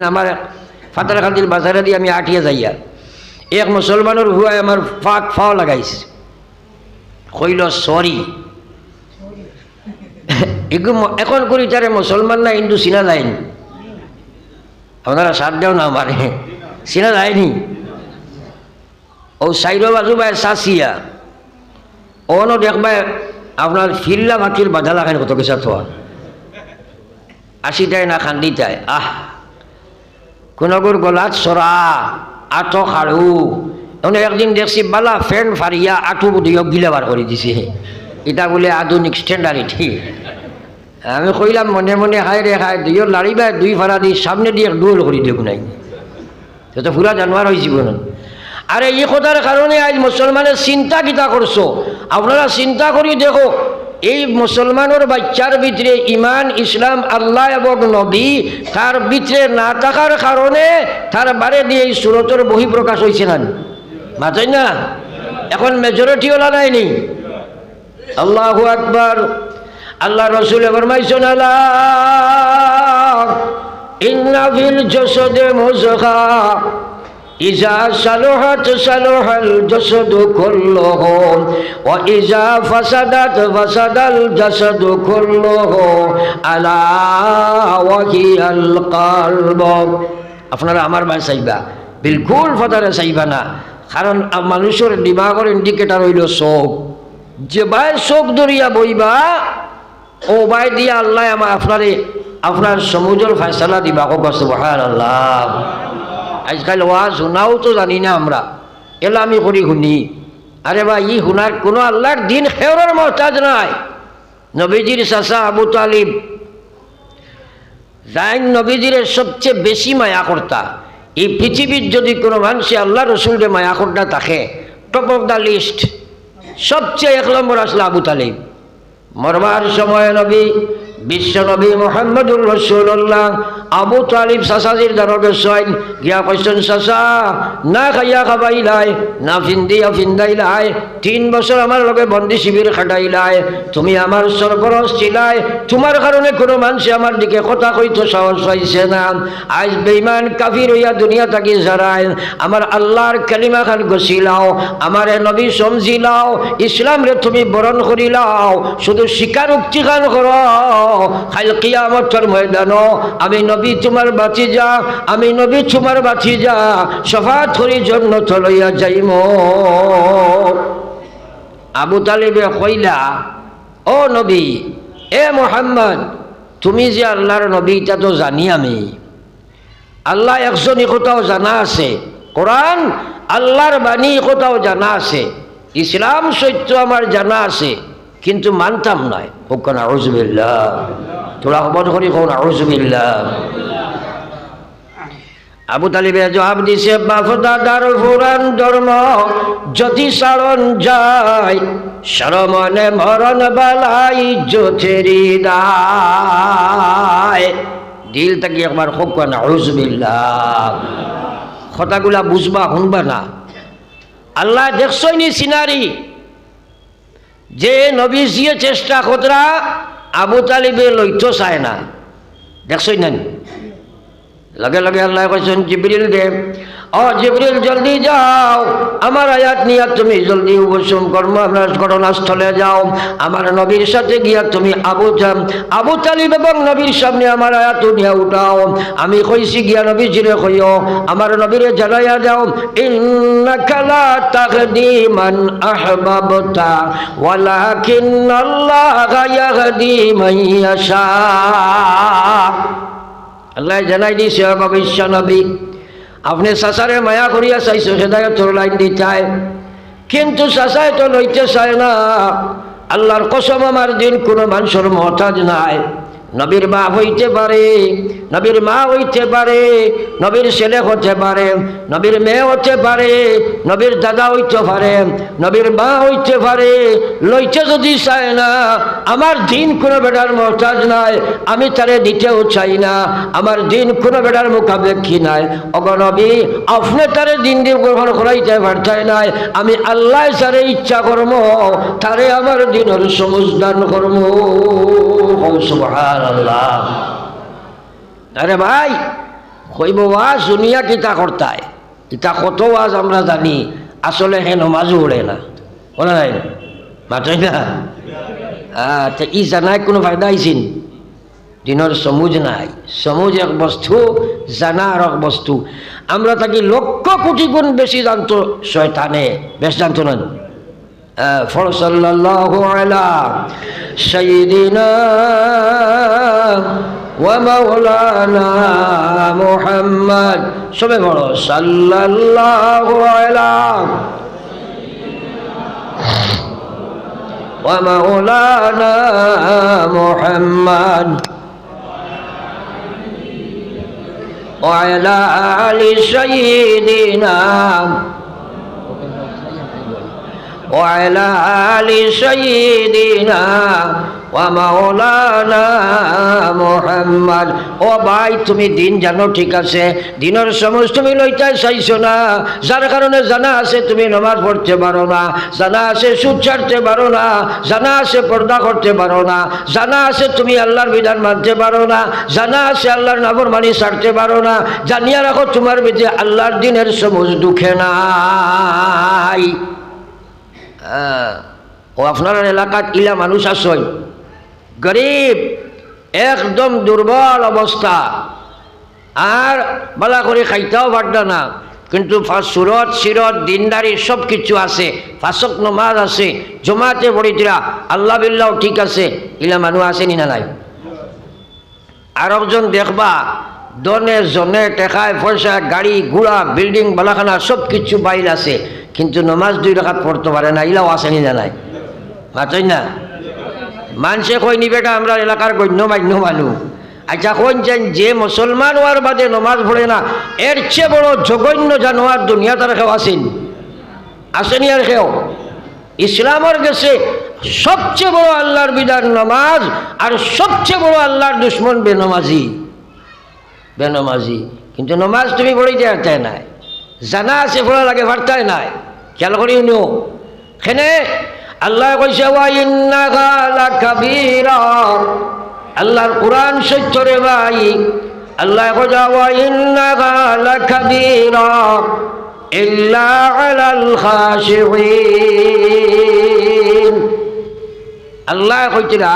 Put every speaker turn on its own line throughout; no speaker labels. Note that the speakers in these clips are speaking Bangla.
আমার ফাতার খান্দির বাজারে দিয়ে আমি আটিয়া যাইয়া, এক মুসলমানের হুয়ায় আমার ফাঁক ফাও লাগাইছে। কইল, সরি। এখন করি তারে মুসলমান না হিন্দু চিনা যায়নি। আপনারা সার দেও না আমারে, চিনা যায়নি। ও সাইড বাজু বাই চাচিয়া অনো দেখবাই আপনার ফিল্লা মাটির বাধা লাগাই কত কিছু থোয়া আশিটায় না খান্দিটায় আহ! কোনগুর গলাত সরা আটো খাড়ু এনে একদিন দেখছি বালা ফ্যান ফারিয়া আঁটু বুধিও গিলা বার করে দিছে এটা বলে আধুনিক স্ট্যান্ডার্ড আমি কইলাম, মনে মনে খাই রে খাই দুইও লাড়িবা দুই ফাড়া দি সামনে দিয়ে ডুয়েল করে দিও নাই। তো পুরা জানোয়ার হয়েছি বোন আরে এই কথার কারণে আজ মুসলমানের চিন্তা কিতা করছ আপনারা চিন্তা করি দেখো এই মুসলমানের বাচ্চার ভিতরে ইমান ইসলাম, আল্লাহ এবং নবী তার ভিতরে না থাকার কারণে তার বারে দিয়ে এই সুরতর বহি প্রকাশ হয়েছে না। মাতাই না? এখন মেজরিটি ওলা নাইনি আল্লাহ আকবার। আল্লাহ রসুল ফরমাইছেন আল্লাহ ইজা সালোহাত সালোহাল জসদু কুল্লুহ ওয়া ইজা ফাসাদাত ফাসাদাল জসদু কুল্লুহ আলা ওয়া হিয়াল কলব। আপনারা আমার বাই চাইবা বিলকুল ফতারে চাইবা না, কারণ মানুষের দিমাগের ইন্ডিকেটার হইল চোখ। যে বাই চোখ দরিয়া বইবা, ও বাই দিয়া আল্লাহ আমার আপনারে, আপনার সমুদ্র ফয়সালা দিবা। সুবহান আল্লাহ আজকাল ওয়াজ শোনাও তো জানি না আমরা। এলা আমি করি শুনি। আরে বা ই শুনার কোনো আল্লাহর দিন খেওরের মহতাজ নাই। নবীজির চাচা আবু তালিব যাই নবীজির সবচেয়ে বেশি মায়া কর্তা এই পৃথিবীর যদি কোনো মানুষে আল্লাহ রসুলকে মায়া কর্তা থাকে টপ অফ দ্য লিস্ট সবচেয়ে এক নম্বর আসলে আবু তালিব। মরবার সময় নবী বিশ্ব নবী মোহাম্মদুর রসুল্লাহ আবু তালিব সাসাজির দ্বারকে সৈন গিয়া কৈছেন সাসা, না খাইয়া খাবাই খাবাইলাই না ফিন্দিয়া ফিন্দাইলাই তিন বছর আমার লগে বন্দি শিবির খাটাইলাই তুমি আমার সরবরস ছিলাই তোমার কারণে কোনো মানুষে আমার দিকে কথা কইতো সাহস পাইছে না। আজ বেইমান কাফির হইয়া দুনিয়া থাকি যারাই আমার আল্লাহর কালিমা খান গছিলাও আমার নবী সমজিলাও ইসলাম রে তুমি বরণ করিলাও শুধু স্বীকারোক্তি খান কর। আমি নবী তোমার বাঁচি যা, আমি নবী তোমার বাঁচি যা সফা থরি জন্য চলইয়া যাইম। আবু তালিবে কইলা, ও নবী, এ মোহাম্মদ, তুমি যে আল্লাহর নবী, এটা তো জানি আমি। আল্লাহ একজন কোথাও জানা আছে। কোরআন আল্লাহর বাণী কোথাও জানা আছে। ইসলাম সত্য আমার জানা আছে। কিন্তু মানতাম নাই হোক আউজবিল্লা তোরা খবর করি, কোন আউজবিল্লা আবু তালিবে জবাব দিছে বাপ দাদার ফুরান, ধর্ম যদি সারণ যায় সরমনে মরণ বালাই জোথেরি দায় দিল তাকি একবার খুব কেন আউজবিল্লা কথাগুলা বুঝবা, শুনবা না। আল্লাহ দেখছই নি সিনারি। যে নবীজিয়ে চেষ্টা কতরা আবু তালিবে লৈত চায় না। দেখছই না লগে লগে আল্লাহ কৈছেন জিবরিল দে জিবরিল, জলদি যাও। আমার আয়াত নিয়ে তুমি জলদি উপশম কর্ম ঘটনাস্থলে যাও। আমার নবীর সাথে গিয়া তুমি আবু আবু তালিব এবং নবীর সামনে আমার আয়াত নিয়ে উঠাও। আমি কইছি, গিয়া নবী জিরে কইও, আমার নবীরে জানাইয়া যাও ইন্নাকা লা তাহদি মান আহবাবতা, ওয়ালাকিন্নাল্লাহা ইয়াহদি মান আল্লাহ জানাই দিছে ভবিষ্য নবী আপনি সাসারে মায়া করিয়া চাইছো সেটাকে তোর লাইন দি চায় কিন্তু সাসায় তো লইতে চায় না। আল্লাহর কসম, আমার দিন কোনো মানুষের মহতাজ নাই। নবীর মা হইতে পারে, নবীর মা হইতে পারে, নবীর ছেলে হতে পারে, নবীর মেয়ে হতে পারে, নবীর দাদা হইতে পারে, নবীর মা হইতে পারে। লইতে যদি চায় না, আমার দিন কোনো বেটার মহতাজ নাই, আমি তারে দিতেও চাই না, আমার দিন কোনো বেটার মোকাবেক্ষী নাই। অগনবী আপনি তারে দিন দিয়ে গ্রহণ করাইতে পারতাই নাই, আমি আল্লাহ তারে ইচ্ছা কর্ম তারে আমার দিনের সমুজদান কর্ম সুবহান আরে ভাই কইব ওয়াজ শুনিয়া কিতা করতায়? ইতা কত ওয়াজ আমরা জানি, আসলে হে নমাজও ওড়ে না। বলে নাই? না? তা ই জানায় কোনো ফায়দা আইসিন দিনের সমুজ নাই। সমুজ এক বস্তু জানা আর এক বস্তু। আমরা তাকে লক্ষ কোটি গুণ বেশি জানতো, শয়তানে। বেশ জানতো না? فصلى الله على سيدنا ومولانا محمد صلى الله على ومولانا محمد وعلى آل سيدنا وعلى آل سيدنا ومولانا محمد ও ভাই তুমি দিন জানো ঠিক আছে দিনের সময় তুমি লইতে চাইছো না যার কারণে জানা আছে তুমি নমাজ পড়তে পারো না জানা আছে সুদ ছাড়তে পারো না জানা আছে পর্দা করতে পারো না জানা আছে তুমি আল্লাহর বিধান মানতে পারো না জানা আছে আল্লাহর নাফর মানি ছাড়তে পারো না জানিয়া রাখো তোমার ভিতরে আল্লাহর দিনের সমুজ দুঃখে নাই আহ, ও আপনার এলাকাত ইলা মানুষ আসই গরিব, একদম দুর্বল অবস্থা। আর বালা করে খাইতেও পারত না। কিন্তু সুরত, সিরত, দিনদারি সব কিছু আছে। ফাঁসক নমাজ আছে, জমাতে পড়িতরা, আল্লাহ বিল্লাহ ঠিক আছে, ইলা মানুষ আসেনি না নাই? আর একজন দেখবা, দনে জনে টেকায় পয়সা, গাড়ি, ঘোড়া, বিল্ডিং, বালাখানা সব কিছু বাইল আছে। কিন্তু নমাজ দুই রাখাত পড়তে পারে না, ইলাও আসেনি নাই। মাতই না? মানুষে কই নি বেটা আমরা এলাকার গণ্য মান্য মানুষ। আচ্ছা কইছেন যে মুসলমান হওয়ার বাদে নমাজ পড়ে না, এর চেয়ে বড় জঘন্য জানোয়ার দুনিয়া তার কেউ আসেন। আসেনি আর কেউ। ইসলামের গেছে সবচেয়ে বড় আল্লাহর বিধান নমাজ আর সবচেয়ে বড় আল্লাহর দুশ্মন বেনমাজি। বেনমাজি। কিন্তু নমাজ তুমি পড়িতে হারতে নাই। জানা আছে পড়া লাগে ভারতায় নাই। খেয়াল করি নিও খেনে আল্লাহ লাকাবীরা আল্লাহর কোরআন সত্য রে ভাই আল্লাহ কইছে ওয়া ইন্নাকা লাকাবীরা ইল্লা আলাল খাশিঈন। আল্লাহ কইছিলা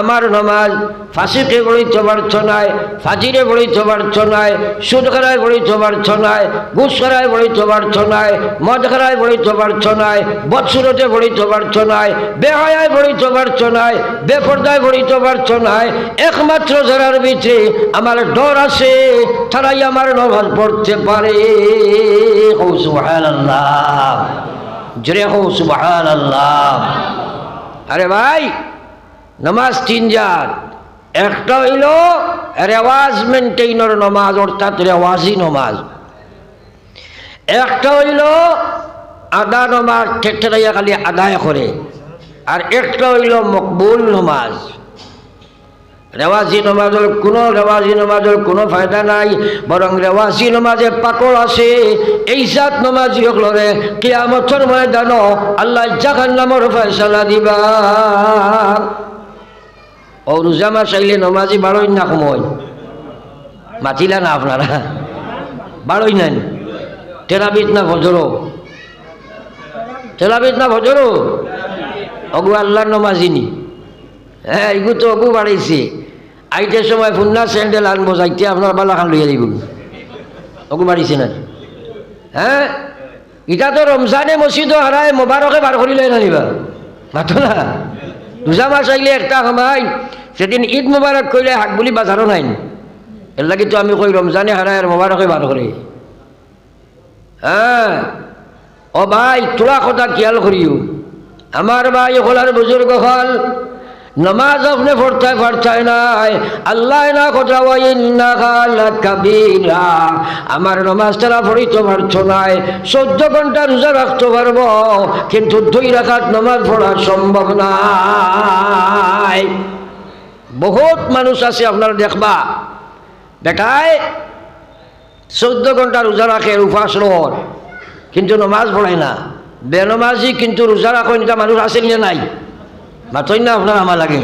আমার নমাজ ফাঁসিকে বলিতে পারছ নাই, ফাজিরে বলিতে পারছ নাই সুদ খারায় বলিতে পারছ নাই ঘুষ খারায় বলিতে পারছ নাই মদ খারায় বলিতে পারছ নাই বৎসুরতে বলিতে পারছ নাই, বেহায়ায় বলিতে পারছ নাই, বেপর্দায় বলিতে পারছ নাই, একমাত্র যারার ভিতরে আমার ডর আছে, তারাই আমার নমাজ পড়তে পারে। সুবহানাল্লাহ, জোরে হৌ সুবহানাল্লাহ। আরে ভাই নমাজ তিন জাত। একটা হইল রেওয়াজ মেনটেইনর নমাজ, অর্থাৎ রেওয়াজি নমাজ। একটা হইল আদা নমাজ ঠেকঠেরাইয়া খালি আদায় করে। আর একটা হইল মকবুল নমাজ। রেওয়াজি নমাজের কোনো, রেওয়াজি নমাজের কোনো ফায়দা নাই, বরং রেওয়াজি নমাজে পাকড় আছে। এই জাত নমাজি হকলরে কিয়ামতর ময়দান আল্লাহ জাহান নামর ফয়সালা দিবা। ও রোজামা চাইলে নমাজি বারোই না সময়? মাতিলা না আপনারা? বারোই নাই? তেরাবিত না ভজরো তেরাবিত না ভজরো অগু আল্লাহর নমাজিনি হ্যাঁ এগু তো অগু বাড়াইছে। আইতে সময় ফুন্না স্যান্ডেল আনব, যাইতে আপনার বালাখান লইয়া দিব অগু বাড়িছে না? হ্যাঁ? ইটা তো রমজানে মসজিদ হারায়, মোবারকে বার করি লয় নানিবা মাতো না রোজা মাস আইলে একটা সময় সেদিন ঈদ মোবারক কইলে হাক বুলি বাজারও নাই। এর লাগি তো আমি কই রমজানে হারায় আর মোবারকে বার করে হ্যাঁ ও ভাই তোরা কথা খেয়াল করিও আমার ভাই হলার বুজুর্গ হল। নমাজ আপনি পড়তে পারতাই নাই। আল্লাহ না কথা কাবিরা। আমার নমাজ তারা পড়িতে পারছ নাই। চোদ্দ ঘণ্টা রোজা রাখতে পারব, কিন্তু দুই রাখাত নমাজ পড়া সম্ভব নাই। বহুত মানুষ আছে আপনারা দেখবা। বেটায় চোদ্দ ঘণ্টা রোজা রাখে উপাস রহর, কিন্তু নমাজ পড়ায় না। বেনমাজি কিন্তু রোজা রাখেন মানুষ আছে না নাই? মাতই না আপনার আমার লাগে।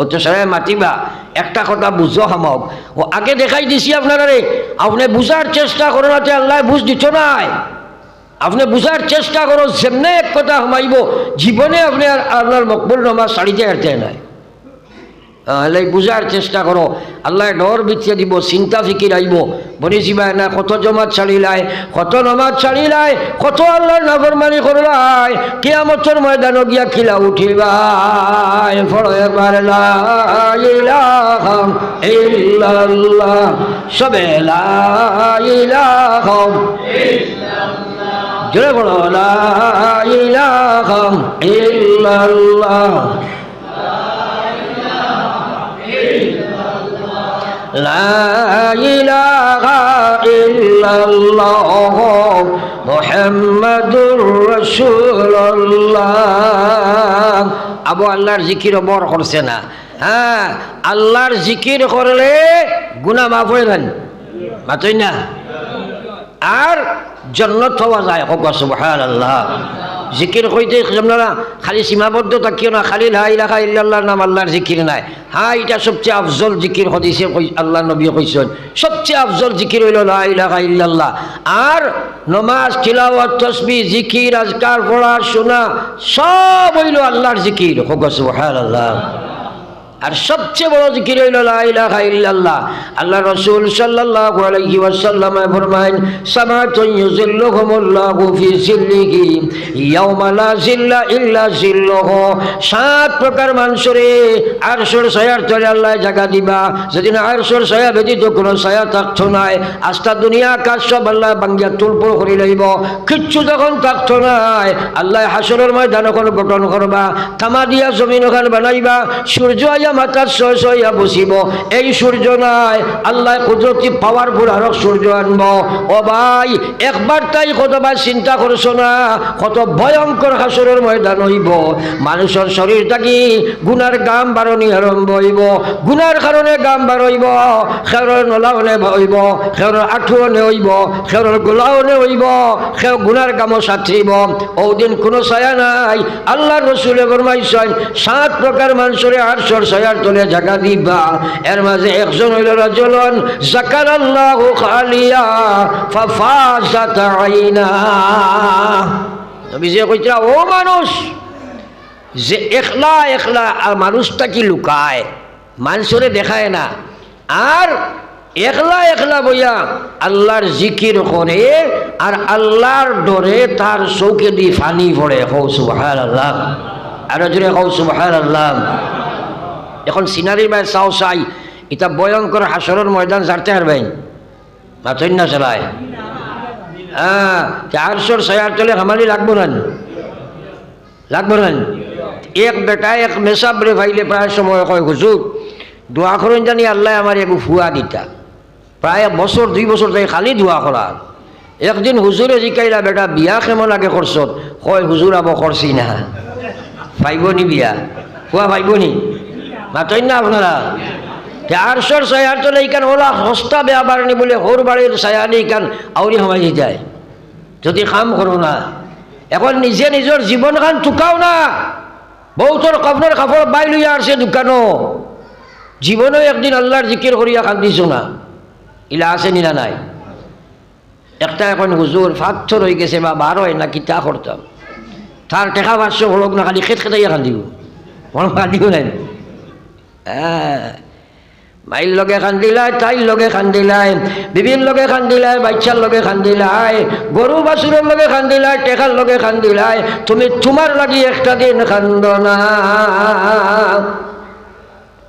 অত সারাই মাতিবা, একটা কথা বুঝো হামক ও আগে দেখাই দিছি আপনারা রে আপনি বুঝার চেষ্টা করো না আল্লাহ বুঝ দিত নাই। আপনি বুঝার চেষ্টা করো যেমনে এক কথা হামাইব জীবনে আপনি আর আপনার মকবুল নমাজ শাড়িতে হারতে নাই। আল্লাহ বুঝার চেষ্টা করো। আল্লাহ ডর বিচ্ছে দিব, চিন্তা ফিকির আইব। বনিছিবাই না কত জমাত ছাড়িলাই কত নমাজ ছাড়িলাই কত আল্লাহর নাফরমানি করলাই কেয়ামতর ময়দান গিয়া খিলা উঠিবাই ফড়ো এবার লা ইলাহা ইল্লাল্লাহ। সবে জোরে বলো, লা ইলাহা ইল্লাল্লাহ। لا إله إلا الله محمد رسول الله আবু আল্লাহর জিকির বর করছে না হ্যাঁ আল্লাহর জিকির করলে গুনা মাফ হয়ে যান মাতই না আর জন্নত হওয়া যায় হোক সুবহান আল্লাহ জিকির হইতে আপনারা খালি সীমাবদ্ধ থাকিও না, খালি হা ইলাহা ইল্লাহ নাম আল্লাহর জিকির নাই। হা, এটা সবচেয়ে আফজল জিকির হদিসে আল্লাহ নবী কইছেন। সবচেয়ে আফজল জিকির হইল লা ইলাহা ইল্লাল্লাহ। আর নমাজ খিলাওয়াত তসবি, জিকির, আজকার, পড়া, শোনা, সব হইল আল্লাহর জিকির। হোক সুবহানাল্লাহ। আর সবচেয়ে বড় জিকির হইল ইল্লাল্লাহ। আল্লাহ রাসূল সাল্লাল্লাহু আলাইহি ওয়াসাল্লাম ফরমায়েন, সামাতুন ফি লা ইল্লা সাত প্রকার আরশের ছায়ার তলে আল্লাহ জায়গা দিবা। যেদিন আরশের ছায়া ব্যতীত কোনো ছায়া থাকতো নাই আস্তা দুনিয়া আকাশ সব আল্লাহ বাঙ্গিয়া তুলপুর করে লইব। কিচ্ছু যখন থাকতো নাই। আল্লাহ হাসরের ময়দান এখন গঠন করবা, তামা দিয়া জমিন ওখান বানাইবা, সূর্য মাথার ছয় ছয়া বসিব এই সূর্য নাই, আল্লাহ কুদরতি পাওয়ারফুল আর সূর্য আনব। ও ভাই, একবার তাই কতবার চিন্তা করছ না? কত ভয়ঙ্কর হাসরের ময়দান হইব। মানুষের শরীর থাকি গুনার গাম বারণি আরম্ভ হইব? গুনার কারণে গাম বারইব খেৰৰ নলাওনে হইব? খেৰৰ আঁঠুৱনে হইব? খেৰৰ গোলাওনে হইব? খেৰ গুনার গামো সাথিব ওদিন কোনো ছায়া নাই। আল্লাহ রসুলে ফরমাইছেন, সাত প্রকার মানুষের আটশোর ছায়ার তলে জায়গা দিবা। এর মাঝে একজন হইল রাজলন খালিয়া ফাফাজাত আইনা। নবীজি কইরা ও মানুষ, যে একলা একলা আর মানুষটা কি লুকায়? মানুষরে দেখায় না। আর একলা একলা বইয়া আল্লাহর জিকির করে আর আল্লাহর ডরে তার চৌকে দি ফানি পড়ে। হৌ সুবাহার আল্লাহ আর জোরে হৌ সুবাহার আল্লাহ এখন সিনারির বাই চাও চাই এটা ভয়ঙ্কর হাসরের ময়দান জারতে হারবেন মাথইন না চালায়। হ্যাঁ চারশোর ছয়ার চলে হামালি লাগবো না লাগবো না এক বেটা, এক মেসাব রে ভাইলে প্রায় সময় কয়, হুজুর, দোয়া করেন জানি আল্লাহ আমার এক ফুয়া দিতা। প্রায় বছর, দুই বছর তাই খালি দোয়া করা। একদিন হুজুরে জিকাইলা, বেটা, বিয়া কেমন আগে করছত কয় হুজুর আব করছি না। পাইবনি বিয়া। ফুয়া পাইবনি মাতই না আপনারা? আরশোর ছায়ার চলে ইকান ওলা সস্তা বেয়া বাড়নি বলে হোর বাড়ির ছায়ানি ইকান আউরি সমাই যায়। যদি কাম করো না, এখন নিজে নিজের জীবন খান চুকাও না। বহুতর কপনের কাপড় বাই লইয়া আসছে দোকানো। জীবনেও একদিন আল্লাহর জিকির করিয়া কান্দিছ না। ইলা আছে নিলা নাই? একটা এখন হুজুর ফাথর হয়ে গেছে, বা বার হয় না, কিতা করতাম তার টেকা পাঁচশো হলক না, খালি খেত খেতাইয়া কান্দিব। মনে কান্দিও নাই। মাইর লগে খান্দিলাই তাইর লগে খান্দিলাই বিবির লগে খান্দিলাই বাচ্চার লগে খান্দিলাই গরু বাছুরের লগে খান্দিলাই টেকার লগে খান্দিলাই তুমি তোমার লাগি একটা দিন খান্দ না।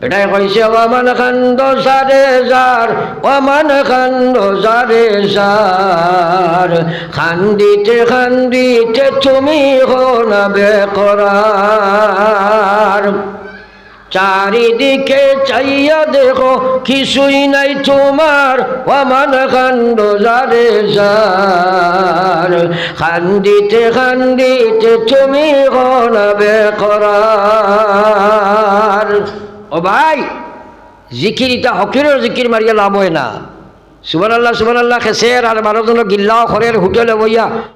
এটাই কইছে, অমান খান্দ সারে যার, অমান খান্দ সারে যার। খান্দিতে খান্দিতে তুমি হনাবে করার চারিদিকে চাইয়া দেখো, কিছুই নাই তোমার। অমান খান্ড যারে যার। খান্দিতে খান্দিতে তুমি হনাবে করার ও ভাই জিকির ইটা হকিরের জিকির মারিয়া লাভ হয় না। সুবান আল্লাহ সুবান আল্লাহ খেসের আর বারো জন গিল্লাও খরের হোটেলে বইয়া